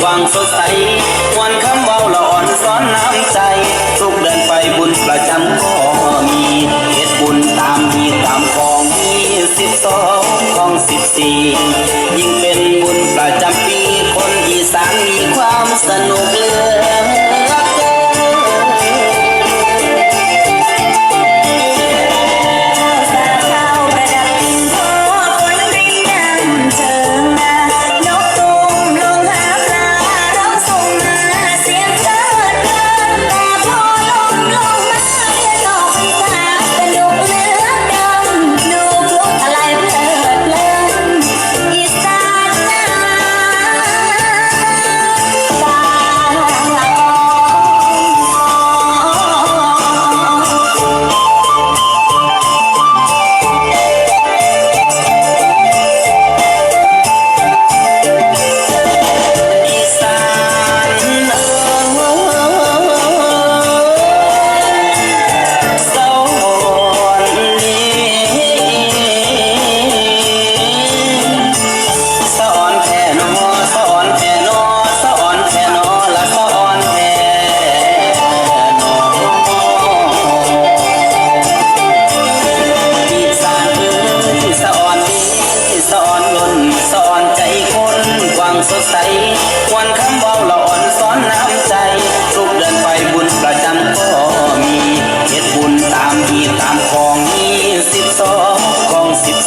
กว้างสดใสวันคำเบาละอ่อนซ้อนน้ำใจทุกเดินไปบุญประจำก็มีเหตุบุญตามมีตามของมีสิบสองของสิบสี่ยิ่งเป็นบุญประจำปี คนอีสานมีความสนุก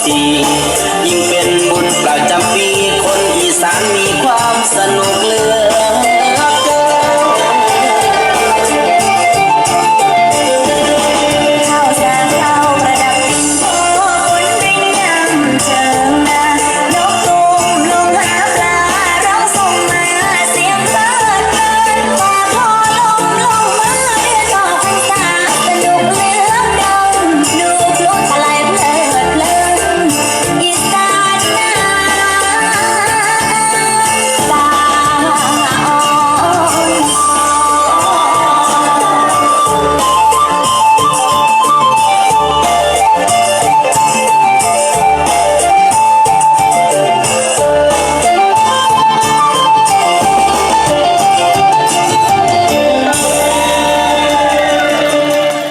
สิยิ่งเป็นบุญประจำปี คนอีสานมีความสนุกเลือ